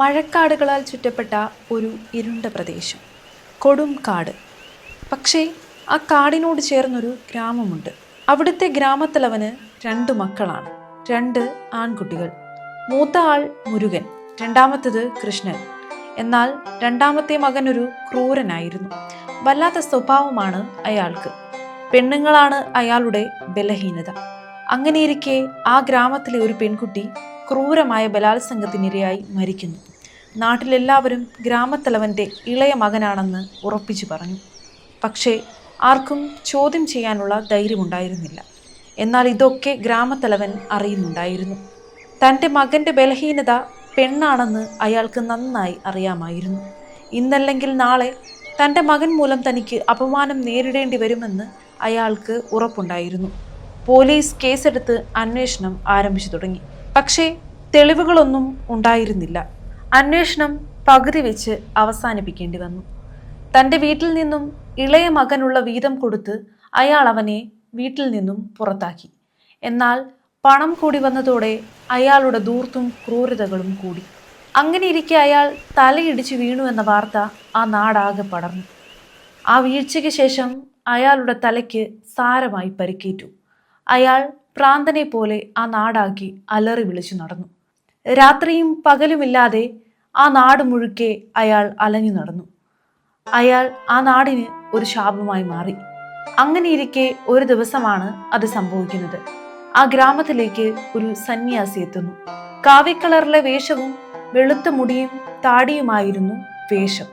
മഴക്കാടുകളാൽ ചുറ്റപ്പെട്ട ഒരു ഇരുണ്ട പ്രദേശം കൊടും കാട്. പക്ഷേ ആ കാടിനോട് ചേർന്നൊരു ഗ്രാമമുണ്ട്. അവിടുത്തെ ഗ്രാമത്തലവന് രണ്ട് മക്കളാണ്. രണ്ട് ആൺകുട്ടികൾ. മൂത്ത ആൾ മുരുകൻ രണ്ടാമത്തേത് കൃഷ്ണൻ. എന്നാൽ രണ്ടാമത്തെ മകൻ ഒരു ക്രൂരനായിരുന്നു. വല്ലാത്ത സ്വഭാവമാണ് അയാൾക്ക്. പെണ്ണുങ്ങളാണ് അയാളുടെ ബലഹീനത. അങ്ങനെയിരിക്കെ ആ ഗ്രാമത്തിലെ ഒരു പെൺകുട്ടി ക്രൂരമായ ബലാത്സംഗത്തിനിരയായി മരിക്കുന്നു. നാട്ടിലെല്ലാവരും ഗ്രാമത്തലവന്റെ ഇളയ മകനാണെന്ന് ഉറപ്പിച്ചു പറഞ്ഞു. പക്ഷേ ആർക്കും ചോദ്യം ചെയ്യാനുള്ള ധൈര്യമുണ്ടായിരുന്നില്ല. എന്നാൽ ഇതൊക്കെ ഗ്രാമത്തലവൻ അറിയുന്നുണ്ടായിരുന്നു. തന്റെ മകന്റെ ബലഹീനത പെണ്ണാണെന്ന് അയാൾക്ക് നന്നായി അറിയാമായിരുന്നു. ഇന്നല്ലെങ്കിൽ നാളെ തന്റെ മകൻ മൂലം തനിക്ക് അപമാനം നേരിടേണ്ടി വരുമെന്ന് അയാൾക്ക് ഉറപ്പുണ്ടായിരുന്നു. പോലീസ് കേസെടുത്ത് അന്വേഷണം ആരംഭിച്ചു തുടങ്ങി. പക്ഷേ തെളിവുകളൊന്നും ഉണ്ടായിരുന്നില്ല. അന്വേഷണം പകുതി വെച്ച് അവസാനിപ്പിക്കേണ്ടി വന്നു. തന്റെ വീട്ടിൽ നിന്നും ഇളയ മകനുള്ള വീതം കൊടുത്ത് അയാൾ അവനെ വീട്ടിൽ നിന്നും പുറത്താക്കി. എന്നാൽ പണം കൂടി വന്നതോടെ അയാളുടെ ദൂർത്തും ക്രൂരതകളും കൂടി. അങ്ങനെ ഇരിക്കെ അയാൾ തലയിടിച്ച് വീണു എന്ന വാർത്ത ആ നാടാകെ പടർന്നു. ആ വീഴ്ചയ്ക്ക് ശേഷം അയാളുടെ തലയ്ക്ക് സാരമായി പരിക്കേറ്റു. അയാൾ പ്രാന്തനെ പോലെ ആ നാടാക്കി അലറി വിളിച്ചു നടന്നു. രാത്രിയും പകലുമില്ലാതെ ആ നാട് മുഴുക്കെ അയാൾ അലഞ്ഞു നടന്നു. അയാൾ ആ നാടിന് ഒരു ശാപമായി മാറി. അങ്ങനെയിരിക്കെ ഒരു ദിവസമാണ് അത് സംഭവിക്കുന്നത്. ആ ഗ്രാമത്തിലേക്ക് ഒരു സന്യാസി എത്തുന്നു. കാവ്യക്കളറിലെ വേഷവും വെളുത്ത മുടിയും താടിയുമായിരുന്നു വേഷം.